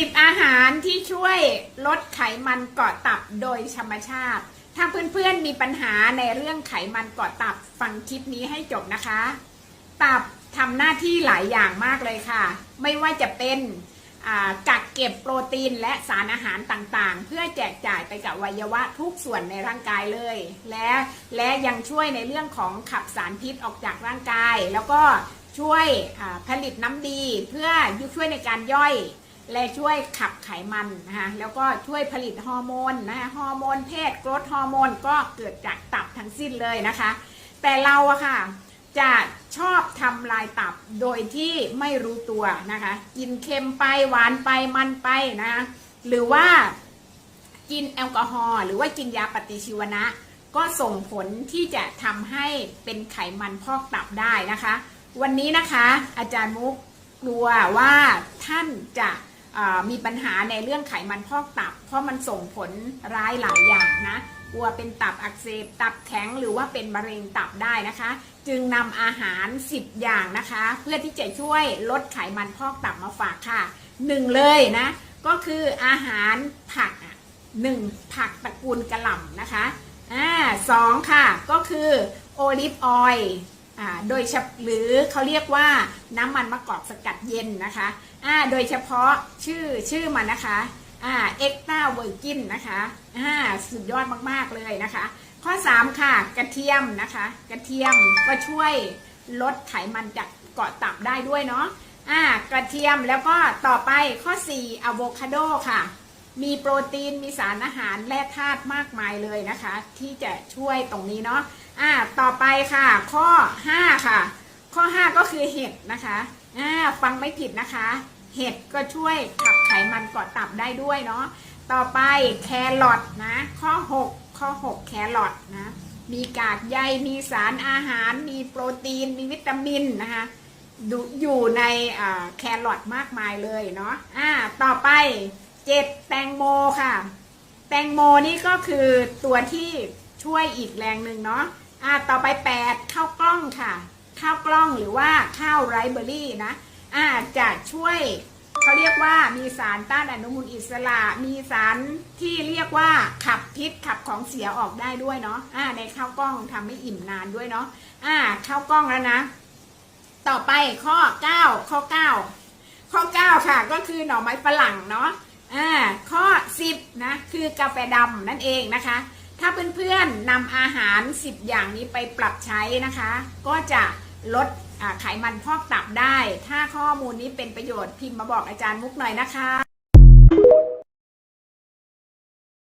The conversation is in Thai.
10อาหารที่ช่วยลดไขมันเกาะตับโดยธรรมชาติ ถ้าเพื่อนๆมีปัญหาในเรื่องไขมันเกาะตับฟังคลิปนี้ให้จบนะคะ ตับทำหน้าที่หลายอย่างมากเลยค่ะ ไม่ว่าจะเป็นกักเก็บโปรตีนและสารอาหารต่างๆ เพื่อแจกจ่ายไปกับวัยวะทุกส่วนในร่างกายเลย และและยังช่วยในเรื่องของขับสารพิษออกจากร่างกาย แล้วก็ช่วยผลิตน้ำดีเพื่อช่วยในการย่อย และช่วยขับไขมันนะคะแล้วก็ช่วยผลิตฮอร์โมนนะคะฮอร์โมนเพศกรดฮอร์โมนก็เกิดจากตับทั้งสิ้นเลยนะคะ แต่เราอะค่ะจะชอบทำลายตับโดยที่ไม่รู้ตัวนะคะ กินเค็มไปหวานไปมันไปนะะหรือว่ากินแอลกอฮอล์หรือว่ากินยาปฏิชีวนะ ก็ส่งผลที่จะทำให้เป็นไขมันพอกตับได้นะคะ วันนี้นะคะอาจารย์มุกกลัวว่าท่านจะ มีปัญหาในเรื่องไขมันพอกตับ เพราะมันส่งผลร้ายหลายอย่างนะกลัวเป็นตับอักเสบตับแข็งหรือว่าเป็นมะเร็งตับได้นะคะ จึงนำอาหาร 10 อย่างนะคะ เพื่อที่จะช่วยลดไขมันพอกตับมาฝากค่ะหนึ่งเลยนะก็คืออาหารผักหนึ่งผักตระกูลกระหล่ำนะคะอ่าสองค่ะก็คือโอลิฟออยล์ โดยเฉพหรือเขาเรียกว่าน้ำมันมะกอกสกัดเย็นนะคะอ่าโดยเฉพาะชื่อชื่อมันนะคะอ่าเอ็กต้าเวอร์กินนะคะอ่าสุดยอดมากๆเลยนะคะ ข้อ 3 ค่ะกระเทียมนะคะ กระเทียมก็ช่วยลดไขมันจากเกาะตับได้ด้วยเนาะอ่ากระเทียมแล้วก็ต่อไปข้อ 4อะโวคาโดค่ะ มีโปรตีนมีสารอาหารแร่ธาตุมากมายเลยนะคะ ที่จะช่วยตรงนี้เนาะอ่าต่อไปค่ะ ข้อ 5 ค่ะ ข้อ 5 ก็คือเห็ดนะคะอ่าฟังไม่ผิดนะคะ เห็ดก็ช่วยขับไขมันเกาะตับได้ด้วยเนาะต่อไปแครอทนะข้อ 6 ข้อ 6 แครอทนะมีกากใยมีสารอาหาร มีโปรตีน มีวิตามินนะคะอยู่ในแครอทมากมายเลยเนาะอ่าต่อไป เจ็ดแตงโมค่ะ แตงโมนี่ก็คือตัวที่ช่วยอีกแรงหนึ่งเนาะอ่าต่อไปแปดข้าวกล้องค่ะ ข้าวกล้องหรือว่าข้าวไรเบอร์รี่นะอ่าจะช่วยเขาเรียกว่ามีสารต้านอนุมูลอิสระ มีสารที่เรียกว่าขับพิษขับของเสียออกได้ด้วยเนาะอ่าในข้าวกล้องทำให้อิ่มนานด้วยเนาะอ่าข้าวกล้องแล้วนะ ต่อไปข้อ 9 ข้อ 9 ข้อ 9 ค่ะ ก็คือหน่อไม้ฝรั่งเนาะ คือกาแฟดำนั่นเองนะคะ ถ้าเพื่อนๆนำอาหาร 10 อย่างนี้ไปปรับใช้นะคะ ก็จะลดไขมันพอกตับได้ ถ้าข้อมูลนี้เป็นประโยชน์พิมพ์มาบอกอาจารย์มุกหน่อยนะคะ